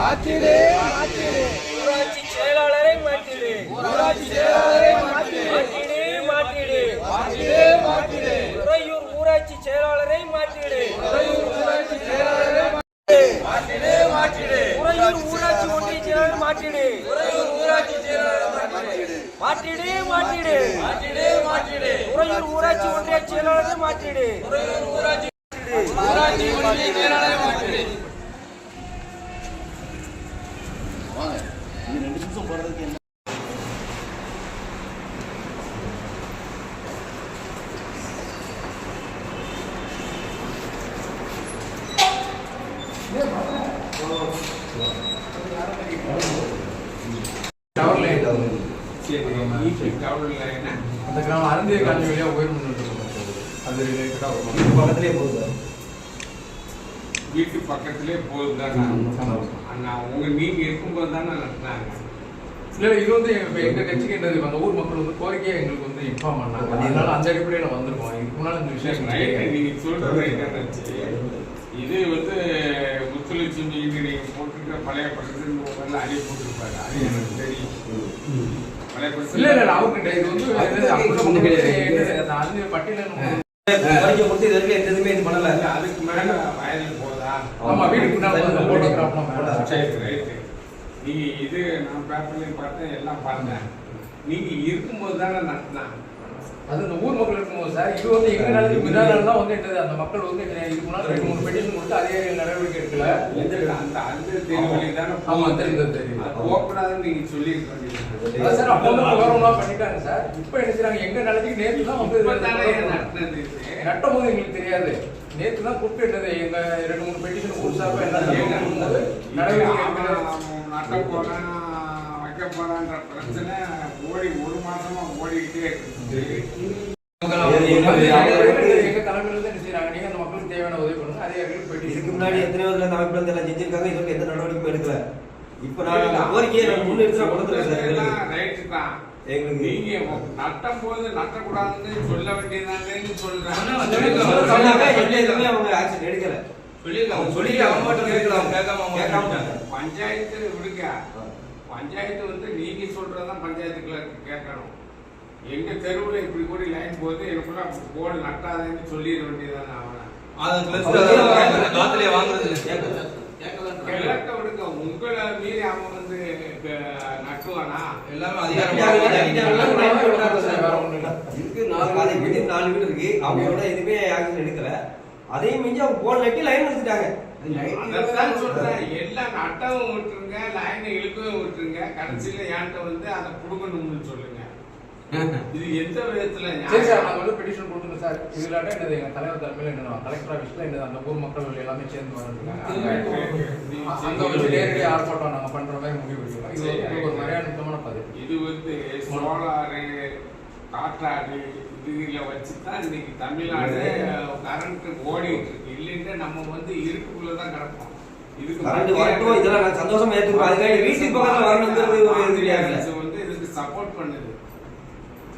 ஊராட்சி செயலாளரை மாற்றிடு ஊராட்சி செயலாளரை மாற்றிடு மாற்றிடு மாற்றிடு மாற்றிடு உறையூர் ஊராட்சி செயலாளரை மாற்றிடு உறையூர் ஊராட்சி செயலாளரை மாற்றிடு மாற்றிடு உறையூர் ஊராட்சி ஒன்றிய செயலாளர் மாற்றிடு உறையூர் ஊராட்சி செயலாளர் மாற்றிடு மாற்றிடு மாற்றிடு மாற்றிடு மாற்றிடு உறையூர் ஊராட்சி ஒன்றிய செயலாளரை மாற்றிடு உறையூர் ஊராட்சி ஊராட்சி ஒன்றிய செயலாளரை டவர் லைன் அந்த கிராமம் அருந்திய காலனி வழியா உயர் முன்னேற்றம் அது ரிலேட்டடாக வரும். பக்கத்திலே போகுது வீட்டு பக்கத்திலே போகுதுதான் அண்ணா உங்க நீங்க இருக்கும்போது தானே நடத்தினாங்க இல்லை இது வந்து எங்க எங்க கட்சிக்கு என்னது? அந்த ஊர் மக்கள் வந்து கோரிக்கையை எங்களுக்கு வந்து இன்ஃபார்ம் பண்ணாங்க. அதனால அந்த அடிப்படையில் வந்திருக்கோம். இதுக்கு முன்னால் இந்த விஷயம் ரைட்டு தெரியாது. நீங்க சொல்றது என்னன்னு இது வந்து முத்துலட்சுமி இது நீங்க போட்டுருக்க பழைய படத்துல முதல்ல அடி போட்டிருப்பாரு. அது எனக்கு தெரியும். பழைய இல்ல இல்ல அவர்கிட்ட இது வந்து பட்டியல கோரிக்கை கொடுத்து இது வரைக்கும் எந்த இதுவுமே இது பண்ணல. அதுக்கு மேல வயலில் போதா? ஆமா வீட்டுக்கு முன்னாடி போட்டோகிராஃப்லாம் மேடம் சரி ரைட்டு நீங்க இது நான் பேப்பர்லயும் பார்த்தேன் எல்லாம் பார்த்தேன் நீங்க இருக்கும்போது தானே நடத்தினாங்க அது இந்த ஊர் மக்கள் இருக்கும்போது சார் இது வந்து எங்க நடந்து பின்னால தான் வந்து என்னது அந்த மக்கள் வந்து இதுக்கு முன்னாடி ரெண்டு மூணு பெட்டிஷன் கொடுத்து அதிகாரிகள் நடவடிக்கை எடுக்கல. அந்த அந்த தெருவழி தானே ஆமா, தெரியும், தெரியும். அது போகக்கூடாதுன்னு நீங்க அதான் சார் அப்போ வந்து விவரம்லாம் பண்ணிட்டாங்க சார். இப்போ என்ன செய்றாங்க? எங்க நிலைக்கு நேற்று தான் வந்து. நட்டும் போது எங்களுக்கு தெரியாது. நேற்று தான் கூப்பிட்டு என்னது எங்க ரெண்டு மூணு பெட்டிஷன் சார்பா என்ன நடவடிக்கை நட்ட போறான் வைக்க போறான்ற பிரச்சனை ஓடி ஒரு மாசமா ஓடிக்கிட்டே இருக்கு. எங்க தலைமையில இருந்து என்ன செய்றாங்க நீங்க அந்த மக்களுக்கு தேவையான உதவி பண்ணுங்க அதிகாரிகள் இதுக்கு முன்னாடி எத்தனை விதத்துல இந்த அமைப்புல இருந்து எல்லாம் செஞ்சிருக்காங்க இது வரைக்கும் எந்த நடவடிக்கையும் எடுக்கல இப்ப நான் அந்த கோரிக்கையை நான் முன்னெடுத்து கொடுத்துருக்கேன். ரைட்டு தான் நீங்க நட்டம் போது நட்டக்கூடாதுன்னு சொல்ல இதுவுமே அவங்க ஆக்ஷன் எடுக்கல அவங்க சொல்லிட்டு அவங்க மட்டும் கேட்கலாம் கேட்காம விட்டாங்க. பஞ்சாயத்து விடுங்க. பஞ்சாயத்து வந்து நீங்க சொல்றதான் பஞ்சாயத்துக்குள்ள கேட்கணும். எங்க தெருவுல இப்படி கூட லைன் போகுது எனக்குள்ள போர்டு நட்டாதேன்னு சொல்லிட வேண்டியதானே அவனை. விடுங்க. உங்களை மீறி அவன் வந்து நட்டுவானா? இருக்கு நாலு அதை மீறி நாலு வீடு இருக்கு. அவங்களோட எதுவுமே எடுக்கல அதையும் மிஞ்சி அவங்க போன் நட்டி லைன் எடுத்துட்டாங்க எல்லாம் நட்டவும் விட்டுருங்க லைனை இழுக்கவும் விட்டுருங்க. கடைசியில என்கிட்ட வந்து அதை புடுங்கணும்னு சொல்லுங்க. இது எந்த விதத்துல சரி? நாங்க வந்து பெட்டிஷன் கொடுத்துங்க சார் இதுலாட்ட என்னது? எங்க தலைவர் தலைமையில என்ன கலெக்டர் ஆஃபீஸ்ல என்னது? அந்த ஊர் மக்கள் எல்லாமே சேர்ந்து வர்றாங்க அங்க வச்சு நேரடி ஆர்ப்பாட்டம் நாங்க பண்ற மாதிரி முடிவு எடுக்கிறோம் இது ஒரு மரியாதை பதிவு இது வந்து சோலாரு காற்றாடி இதுல வச்சு தான் இன்னைக்கு தமிழ்நாடு கரண்ட் ஓடிட்டு இருக்கு இல்லைன்னா நம்ம வந்து இருட்டுக்குள்ளதான் கிடப்போம். இதுக்கு கரண்ட் மத்திய வரட்டும் இதெல்லாம் நான் சந்தோஷமா ஏத்துக்கிறோம் அதுக்காக வீட்டுக்கு பக்கத்துல வரணுங்கிறது ஒரு அரசு வந்து இதுக்கு சப்போர்ட் பண்ணுது.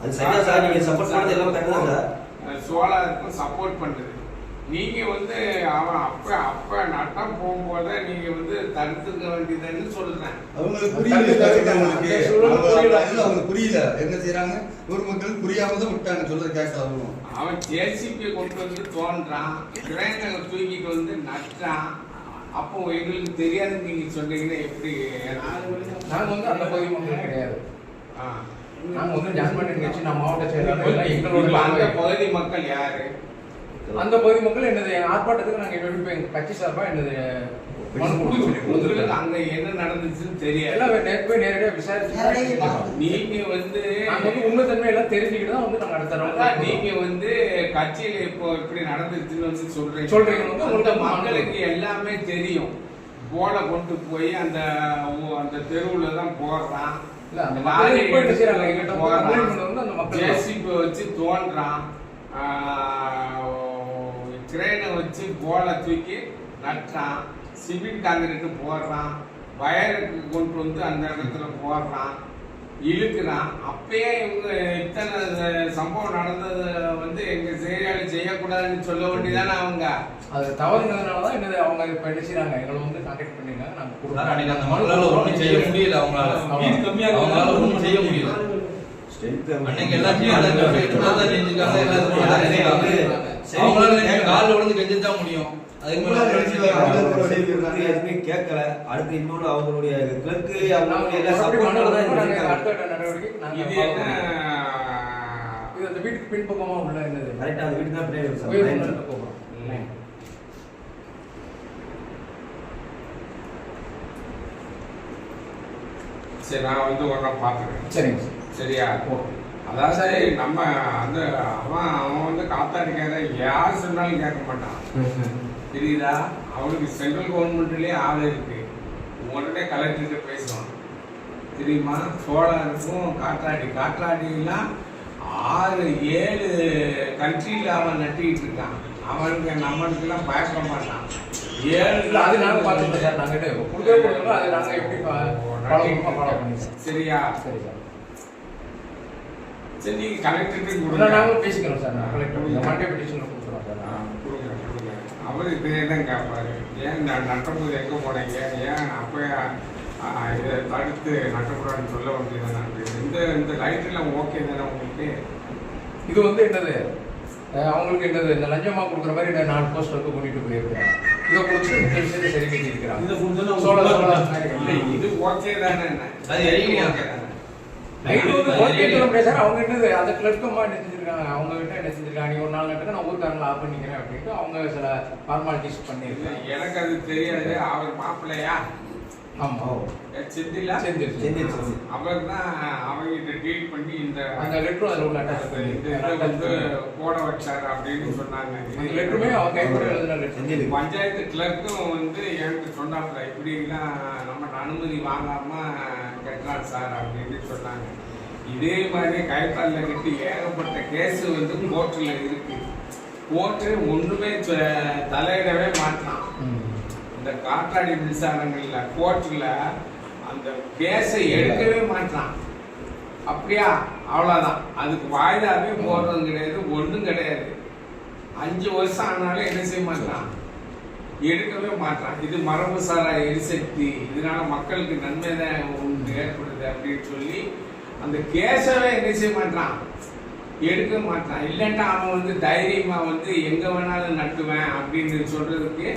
அது சரியா சார். நீங்க சப்போர்ட் பண்ணது எல்லாம் கரெக்ட் தான் சார். சோலாருக்கும் சப்போர்ட் பண்ணுது. நீங்க வந்து அவன் அப்ப அப்ப நட்டம் போகும்போதே நீங்க வந்து தடுத்துக்க வேண்டியதுன்னு சொல்றேன். அவங்களுக்கு புரியல. அவங்களுக்கு. அவங்க அவங்க- அவங்களுக்கு புரியல. என்ன செய்யறாங்க ஊர் மக்கள் புரியாம தான் விட்டாங்க. சொல்றது கேட்க அவங்களும். அவன் ஜேசிபி கொண்டு வந்து தோன்றான். கிரேனை தூக்கிட்டு வந்து நட்டான். அப்போ எங்களுக்கு தெரியாதுன்னு நீங்க சொன்னீங்கன்னா எப்படி? நாங்க வந்து அந்த பகுதி மக்கள் கிடையாது. ஆ. நாங்க வந்து ஜான்மணி கட்சி நான் மாவட்ட செயலாளர். இப்ப அந்த எங்களோட பகுதி மக்கள் யாரு? அந்த பகுதி மக்கள் என்னது ஆர்ப்பாட்டத்துக்கு நாங்க எப்படி எங்க கட்சி சார்பா என்னது மனு கொடுக்க சொல்லி உங்களுக்கு அங்க என்ன நடந்துச்சுன்னு தெரியாது. எல்லாம் நேற்று போய் நேரடியாக விசாரிச்சு நீங்க வந்து நாங்க வந்து உண்மைத்தன்மை எல்லாம் தெரிஞ்சுக்கிட்டு தான் வந்து நாங்க round நீங்க வந்து கட்சியில இப்போ இப்படி நடந்துச்சுன்னு வந்து சொல்றீங்க. சொல்றீங்க. வந்து உங்களுக்கு மக்களுக்கு எல்லாமே தெரியும். போர்டை கொண்டு போய் அந்த அந்த தெருவுல தான் போடுறான். JCB வச்சு தோன்றான். கிரேனை வச்சு போலை தூக்கி நட்டுறான். சிமெண்ட் காங்கிரீட் போடுறான். வயருக்கு கொண்டு வந்து அந்த இடத்துல போடுறான். இழுக்கிறான். அப்பயே இவங்க இத்தனை சம்பவம் நடந்தது வந்து எங்க செய்தியாளி செய்யக்கூடாதுன்னு சொல்ல வேண்டியதானே அவங்க? அது தவறுங்கிறதுனால தான் என்னது அவங்க இப்போ என்ன செய்றாங்க எங்களை வந்து கான்டாக்ட் பண்ணிருக்காங்க நாங்கள் அன்னைக்கு அந்த மக்களால ஒண்ணும் செய்ய முடியல அவங்களால. அவங்களால ஒண்ணும் செய்ய முடியல. அன்னைக்கு எல்லாம் செஞ்சுக்காங்க செஞ்சுக்காங்க. அவங்களால காலில் விழுந்து கெஞ்சிட்டு தான் முடியும். அதுக்கு மேல கேட்கல அடுத்து இன்னொன்னு அவங்களுடைய கிளர்க்கு அவங்களுடைய எல்லா சப்போர்ட்டோட தான் இது அந்த வீட்டுக்கு பின்பக்கமா உள்ள என்னது? கரெக்டா அந்த வீட்டுக்கு தான் பின்னாடி சார் போகிறோம் நான் வந்து நாள் பார்த்துக்கிறேன். சரிங்க சார் சரியா? அதாவது நம்ம அந்த அவன் அவன் வந்து காத்தாடிக்கார யார் சொன்னாலும் கேட்க மாட்டான். தெரியுதா அவனுக்கு சென்ட்ரல் கவர்மெண்ட்லயே ஆள் இருக்கு. உடனே கலெக்டர்கிட்ட பேசுவான். தெரியுமா? சோழருக்கும் காற்றாடி காற்றாடிலாம் ஆறு ஏழு கண்ட்ரியில் அவன் நட்டிக்கிட்டு இருக்கான். அவனுக்கு நம்மளுக்கெல்லாம் பயப்பட மாட்டான். ஏழு அது நாங்க பார்த்துட்டோம் சார். நாங்க கிட்ட கொடுக்கவே கொடுக்கல. அது நாங்க எப்படி ஃபாலோ பண்ணுமா ஃபாலோ பண்ணி சார் சரியா. சரி சார் சரி நீங்க கலெக்டருக்கு கொடுங்க நாங்களும் பேசிக்கிறோம் சார். நான் கலெக்டர் மண்டே பெட்டிஷனில் கொடுக்குறோம் சார். கொடுங்க, கொடுங்க. அவர் இதே தான் கேட்பாரு ஏன் நான் நட்டம்போது எங்கே போனீங்க? ஏன் அப்போ இதை தடுத்து நட்டக்கூடாதுன்னு சொல்ல வேண்டியது இந்த இந்த லைட்டெல்லாம் ஓகே தானே உங்களுக்கு? இது வந்து என்னது? அவங்களுக்கு என்னது? இந்த லஞ்சமா கொடுக்குற மாதிரி இந்த நாலு போஸ்ட் வந்து கூட்டிட்டு போயிருக்காங்க இதை கொடுத்து சரி இல்லை இது ஓகே தானே அது அவங்க கிட்ட அந்த கிளர்க்கமா என்ன செஞ்சிருக்காங்க? அவங்க கிட்ட என்ன செஞ்சிருக்காங்க? நீ ஒரு நாள் நட்டுக்கு நான் ஊர்க்காரங்களை ஆஃப் பண்ணிக்கிறேன் அப்படின்ட்டு அவங்க சில ஃபார்மாலிட்டிஸ் இல்லை, பண்ணியிருக்காங்க எனக்கு அது தெரியாது. அவர் மாப்பிள்ளையா? ஆமா. செந்திலா? செஞ்சிருச்சு. அவர் தான் அவங்ககிட்ட டீல் பண்ணி இந்த அந்த லெட்டரும் அதில் உள்ள இதை வந்து போட வச்சாரு அப்படின்னு சொன்னாங்க. அந்த லெட்டருமே அவன் கைப்பட எழுதின லெட்டர் செஞ்சிருக்கு. பஞ்சாயத்து கிளர்க்கும் வந்து என்கிட்ட சொன்னாப்புல இப்படிலாம் நம்ம அனுமதி வாங்காம கட்டலாம் சார் அப்படின்னு சொன்னாங்க. இதே மாதிரி கைத்தாளில் கட்டி ஏகப்பட்ட கேஸ் வந்து கோர்ட்டில் இருக்கு. கோர்ட்டு ஒன்றுமே தலையிடவே மாட்டான். இந்த காற்றாடி மின்சாரங்களில் கோர்ட்டில் அந்த கேஸை எடுக்கவே மாட்டான் அப்படியா? அவ்வளோதான் அதுக்கு வாய்தாவே போடுறது கிடையாது ஒன்றும் கிடையாது. அஞ்சு வருஷம் ஆனாலும் என்ன செய்ய மாட்டான் எடுக்கவே மாட்டான் இது மரபு சாரா எரிசக்தி. இதனால மக்களுக்கு நன்மை தான் உண்டு ஏற்படுது அப்படின்னு சொல்லி அந்த கேஸவே என்ன செய்ய மாட்டான் எடுக்க மாட்டான் இல்லைன்னா அவன் வந்து தைரியமாக வந்து எங்கே வேணாலும் நட்டுவேன் அப்படின்னு சொல்கிறதுக்கு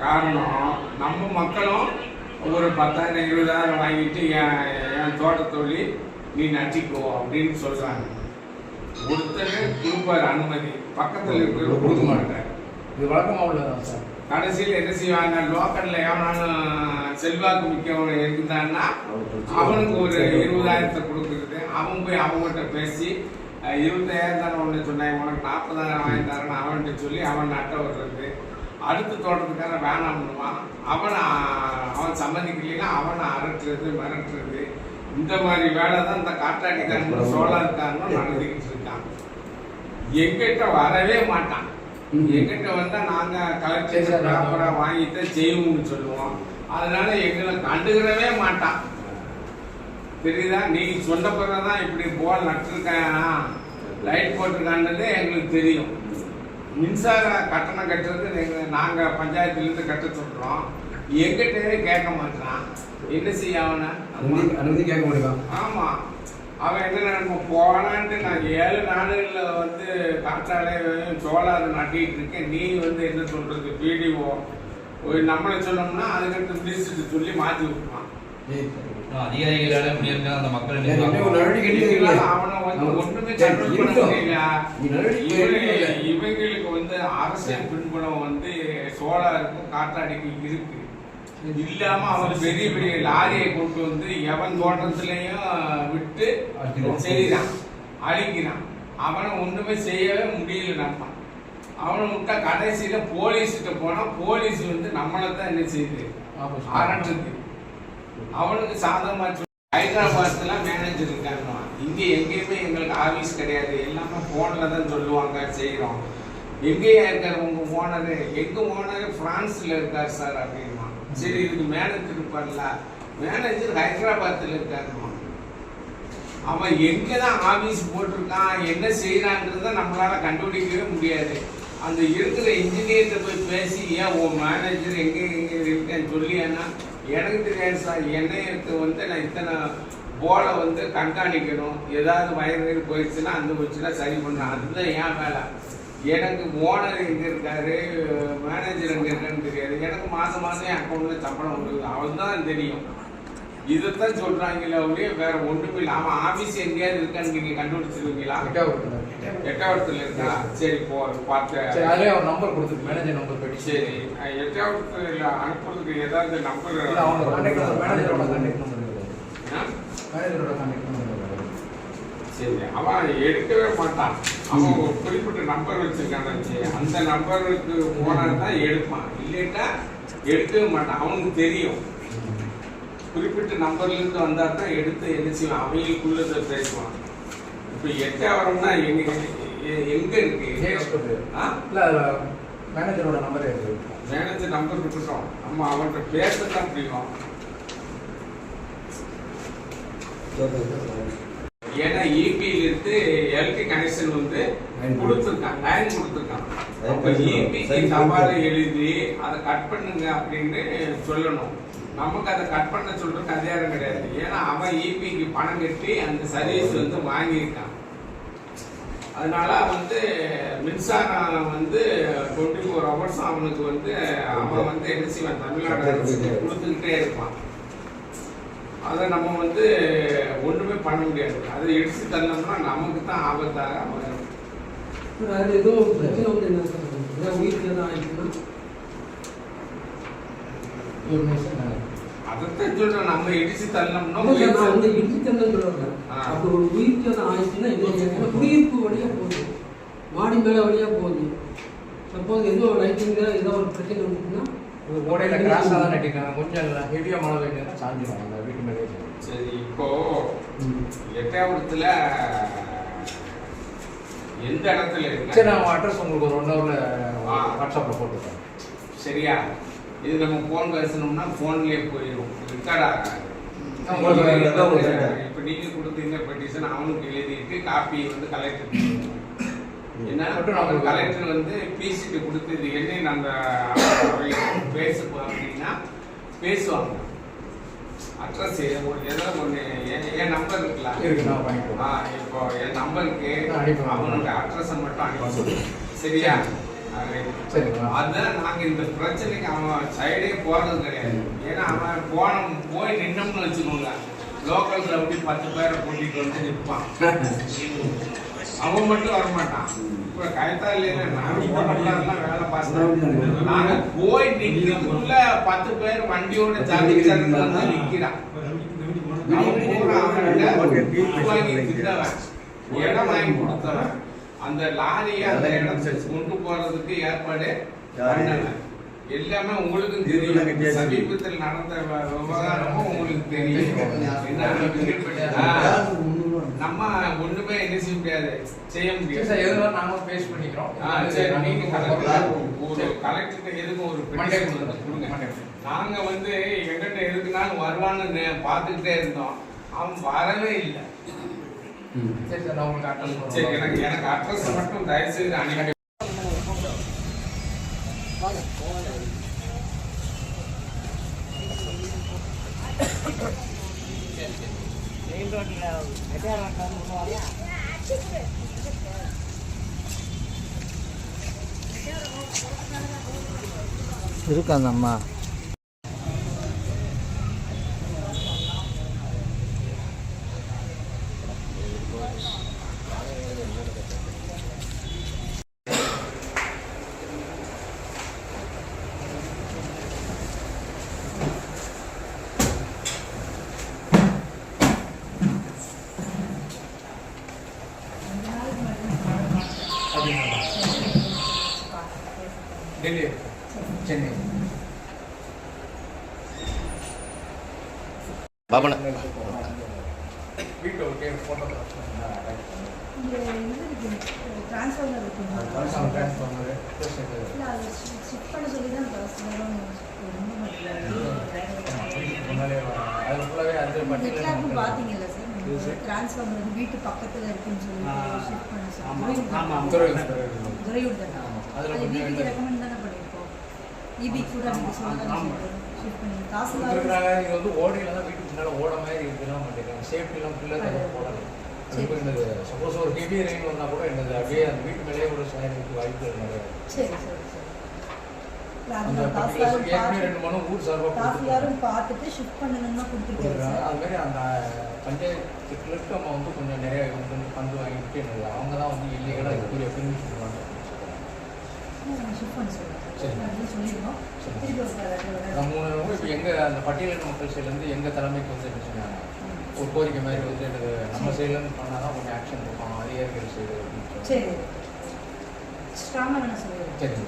காரணம் நம்ம மக்களும் ஒரு பத்தாயிரம் இருபதாயிரம் வாங்கிட்டு என் என் தோட்டத்தொழி நீ நட்டிக்கோ அப்படின்னு சொல்றாங்க. ஒருத்தர் கொடுப்பாரு அனுமதி. பக்கத்துல இருக்கிற கொடுக்க மாட்டார். இது வழக்கமா உள்ளதான் சார்? கடைசியில் என்ன செய்வாங்க? லோக்கல்ல எவனாலும் செல்வாக்கு மிக்கவன் இருந்தான்னா அவனுக்கு ஒரு இருபதாயிரத்தை கொடுக்குறது. அவன் போய் அவங்ககிட்ட பேசி அஹ், இருபதாயிரம் தானே ஒன்று சொன்னேன். உனக்கு நாற்பதாயிரம் வாங்கி தரேன்னு அவன்கிட்ட சொல்லி அவன் நட்ட விடுறது அடுத்த தோட்டத்துக்காரன் வேணாம் பண்ணுவான் அவனை அவன் சம்மதிக்கலைன்னா அவனை அரட்டுறது மிரட்டுறது. இந்த மாதிரி வேலை தான் இந்த காற்றாடிக்காரன் சோழர்காரனும் நடந்துக்கிட்டு இருக்கான். எங்கிட்ட வரவே மாட்டான். எங்கிட்ட வந்தா நாங்க கலெக்டர் ப்ராப்பரா வாங்கிட்டு செய்வோம்னு சொல்லுவோம். அதனால எங்களை கண்டுக்கிறவே மாட்டான். தெரியுதா? நீ சொன்ன பிறகுதான் இப்படி போல் நட்டிருக்கேன்? லைட் போட்டிருக்கான்றது எங்களுக்கு தெரியும். மின்சார கட்டணம் கட்டுறது எங்க- நாங்க பஞ்சாயத்துல இருந்து கட்ட சொல்றோம். எங்கிட்டவே கேட்க மாட்டான் என்ன செய்ய அவனை? அனுமதி கேட்க முடியுமா ஆமா. அவன் என்ன நினைப்பான்? போனான்ட்டு நான் ஏழு நாடுகள்ல வந்து காற்றாலையும் சோலார் நட்டிட்டு இருக்கேன். நீ வந்து என்ன சொல்றது? பிடிஓ நம்மளை சொன்னோம்னா அதுக்கடுத்து மினிஸ்டர் சொல்லி மாத்தி விட்டுருவான். அதிகாரிகளால முடியிருக்க அந்த மக்கள். இவங்களுக்கு வந்து அரசியல் பின்புலம் வந்து சோலாருக்கும் காற்றாடிக்கும் இருக்கு. இல்லாம அவன் பெரிய பெரிய லாரியை கொண்டு வந்து எவன் தோட்டத்திலையும் விட்டு. செய்யறான் அழிக்கிறான். அவனை ஒண்ணுமே செய்யவே முடியல நம்ம. அவனை விட்டா கடைசியில போலீஸ்கிட்ட போனா போலீஸ் வந்து நம்மளை தான் என்ன செய்யுது அரட்டுது. அவனுக்கு சாதகமா ஹைதராபாத்தில் மேனேஜர் இருக்காங்க இங்கே எங்கேயுமே எங்களுக்கு ஆபீஸ் கிடையாது. எல்லாமே ஃபோனில் தான் சொல்லுவாங்க செய்கிறோம் எங்கேயா இருக்காரு? உங்க ஓனரு எங்க ஓனரு பிரான்ஸ்ல இருக்கார் சார் அப்படின்னா சரி இதுக்கு மேனேஜர் இருப்பார்ல. மேனேஜர் ஹைதராபாத்தில் இருக்காருமா அவன் எங்கே தான் ஆபீஸ் போட்டிருக்கான் என்ன செய்யறான்றத நம்மளால கண்டுபிடிக்கவே முடியாது. அந்த இருக்கிற இன்ஜினியர்கிட்ட போய் பேசி ஏன் உன் மேனேஜர் எங்க எங்கே இருக்கேன்னு சொல்லியானா? எனக்கு தெரியாது சார் என்னையத்து வந்து நான் இத்தனை போலை வந்து கண்காணிக்கணும். ஏதாவது வயது போயிடுச்சுன்னா அந்த போச்சுன்னா சரி பண்ணணும். அதுதான் என் வேலை. எனக்கு ஓனர் எங்கே இருக்காரு? மேனேஜர் எங்கே இருக்கான்னு தெரியாது. எனக்கு மாதம் மாதம் என் அக்கௌண்ட்டில் சம்பளம் வருது அவன் தான் தெரியும். இதைத்தான் சொல்றாங்களே ஒழிய வேற ஒண்ணுமே இல்லை. அவன் ஆபீஸ் எங்கேயாவது இருக்கான்னு நீங்க கண்டுபிடிச்சிருக்கீங்களா எட்டாவது எட்டாவதுல இருக்கா? சரி போ பார்த்து. அதுலயே ஒரு நம்பர் கொடுத்துருக்கு மேனேஜர் நம்பர் போயிட்டு. சரி எட்டாவதுல அனுப்புறதுக்கு ஏதாவது நம்பர் அவங்க கான்டாக்ட் மேனேஜரோட கான்டாக்ட் நம்பர்? மேனேஜரோட கான்டாக்ட் நம்பர் சரி அவன் எடுக்கவே மாட்டான். அவன் ஒரு குறிப்பிட்ட நம்பர் வச்சிருக்கான் வச்சு அந்த நம்பருக்கு போனா தான் எடுப்பான். இல்லைன்னா எடுக்கவே மாட்டான். அவனுக்கு தெரியும். குறிப்பிட்ட நம்பர்ல இருந்து வந்தா தான் எடுத்து என்ன செய்வான் அவங்களுக்குள்ளத பேசுவான் இப்ப எட்டாவரம்னா எங்க எ- எங்க Yes, இருக்கு? மேனேஜரோட நம்பர் மேனேஜர் நம்பர் விட்டுட்டோம் நம்ம அவன்கிட்ட பேசத்தான் முடியும் ஏன்னா இபியில இருந்து எலக்ட்ரிக் கனெக்ஷன் வந்து கொடுத்துருக்கான் லைன் கொடுத்துருக்கான் அப்ப இபிக்கு தபால எழுதி அதை கட் பண்ணுங்க அப்படின்னு சொல்லணும். நமக்கு அதை கட் பண்ண சொல்றதுக்கு அதிகாரம் கிடையாது. ஏன்னா அவன் இபிக்கு பணம் கட்டி அந்த சர்வீஸ் வந்து வாங்கியிருக்கான். அதனால வந்து மின்சாரம் வந்து டுவெண்ட்டி ஃபோர் ஹவர்ஸ் அவனுக்கு வந்து அவன் வந்து என்ன செய்வான்? தமிழ்நாடு கொடுத்துக்கிட்டே இருப்பான். அதை நம்ம வந்து ஒண்ணுமே பண்ண முடியாது. அதை இடிச்சு தள்ளோம்னா நமக்கு தான் ஆபத்தாக வரும். அது ஒரு பிரச்சனை வந்து என்ன சார் உயிர் சேதம் ஆயிடுச்சுன்னா? ஒரு நிமிஷம் அதைத்தான் நம்ம இடிச்சு தள்ளோம்னா நான் வந்து இடிச்சு ஆ. அப்படி ஒரு உயிர் சேதம் ஆயிடுச்சுன்னா என்ன செய்யணும்? ஏன்னா குடியிருப்பு வழியா போகுது. மாடி மேல வழியா போகுது. சப்போஸ் ஏதோ லைட்டிங்ல ஏதோ ஒரு பிரச்சனை வந்துச்சுன்னா ஓடையில கிராஸா தான் நட்டிருக்காங்க. கொஞ்சம் ஹெவியா மழை பெய்ஞ்சதுன்னா சாஞ்சிடும் அந்த வீட்டு மேலே சரி இப்போ எட்டாவதுல எந்த இடத்துல சரி இருக்கு நான் அட்ரஸ் உங்களுக்கு ஒரு ஒன் ஹவர்ல. வாட்ஸ்அப்ல போட்டுருக்கேன் சரியா? இது நம்ம போன் பேசணும்னா போன்லயே போயிடும் ரெக்கார்ட் ஆகாது இப்ப நீங்க கொடுத்தீங்க பெட்டிஷன் அவனுக்கு எழுதிட்டு காப்பி வந்து கலெக்டர் என்ன மட்டும் நம்ம கலெக்டர் வந்து பிசிட்டு கொடுத்து இது என்ன நம்ம பேசுவோம் அப்படின்னா பேசுவாங்க. அட்ரஸ் ஒரு ஏதாவது ஒன்று என் நம்பர் இருக்குல்ல? இருக்கு நான் பண்ணிக்கிறேன் ஆ, இப்போ என் நம்பருக்கு அவனோட அட்ரஸை மட்டும் அனுப்பி சொல்லு. சரியா? அதான் நாங்க இந்த பிரச்சனைக்கு அவன் சைடே போறது கிடையாது. ஏன்னா அவன் போன போய் நின்னோம்னு வச்சுக்கோங்க. லோக்கல்ல அப்படி பத்து பேரை கூட்டிட்டு வந்து நிற்பான் அவன் மட்டும் வரமாட்டான். இப்ப கைத்தாலியில நானும் போனோம்லாம் வேலை பார்த்தேன் நாங்க போய் நிக்கிறதுக்குள்ள பத்து பேர் வண்டியோட சாதி நிக்கிறான். இடம் வாங்கி கொடுத்தவன். அந்த லாரியை அந்த இடத்துக்கு கொண்டு போறதுக்கு ஏற்பாடு எல்லாமே உங்களுக்கும் தெரியும். சமீபத்தில் நடந்த விவகாரமும் உங்களுக்கு தெரியும். நம்ம ஒண்ணுமே என்ன செய்ய முடியாது. செய்ய முடியாது. சார் எதுனாலும் நாங்களும் பேஸ் பண்ணிக்கிறோம். ஆ, சரி நீங்க ஒரு சரி. கலெக்டருக்கு எதுக்கும் ஒரு மண்டே கொடுங்க நாங்க வந்து எங்கிட்ட எதுக்குனாலும் வருவான்னு பார்த்துக்கிட்டே இருந்தோம். அவன் வரவே இல்லை. சரி சார் நான் உங்களுக்கு அட்ரஸ் சரி எனக்கு எனக்கு அட்ரஸ் மட்டும் தயவு செய்து 레인보기가 배달한 건 뭐냐? 마. பாத்தீங்கல்ல சார் டிரான்ஸ்ஃபார்மர் வீட்டு பக்கத்துல இருக்குன்னு சொல்லி ஷிஃப்ட் பண்ண சொல்லி துறையூர் தானே? அது வீட்டுக்கு ரெக்கமெண்ட் தானே பண்ணிருக்கோம் இபி கூட நீங்க சொல்லலாம் ஷிஃப்ட் பண்ணி தாசில்தார் கொடுக்குறாங்க இது வந்து ஓடையில தான் வீட்டுக்கு முன்னால ஓட மாதிரி இதெல்லாம் பண்ணிருக்காங்க சேஃப்டிலாம் பில்லர் போடணும் சப்போஸ் ஒரு ஹெவி ரெயின் வந்தா கூட என்னது அப்படியே அந்த வீட்டு மேலேயே ஒரு சாயத்துக்கு வாய்ப்புகள் நிறைய. சரி. அந்த பர்டிகுலர் ஏற்கனவே ரெண்டு மணி ஊர் சார்பாக தாசில்தாரும் பார்த்துட்டு ஷிஃப்ட் பண்ணணும்னு தான் கொடுத்துருக்காரு கொடுத்துருக்காங்க சார் அது மாதிரி அந்த பஞ்சாயத்து கிளர்க்கு நம்ம வந்து கொஞ்சம் நிறைய வந்து பந்து வாங்கிட்டு அவங்க தான் வந்து இல்லீகலாக இதுக்குரிய. அப்படின்னு மூணு இப்போ எங்கள் அந்த பட்டியலின மக்கள் சைட்லேருந்து எங்கள் தலைமைக்கு வந்து என்ன சொன்னாங்க? ஒரு கோரிக்கை மாதிரி வந்து என்னது நம்ம சைட்லேருந்து பண்ணால் தான் கொஞ்சம் ஆக்ஷன் இருக்கும் அதிகாரிகள் சைடு. சரி. ஸ்ட்ராங்காக சரி.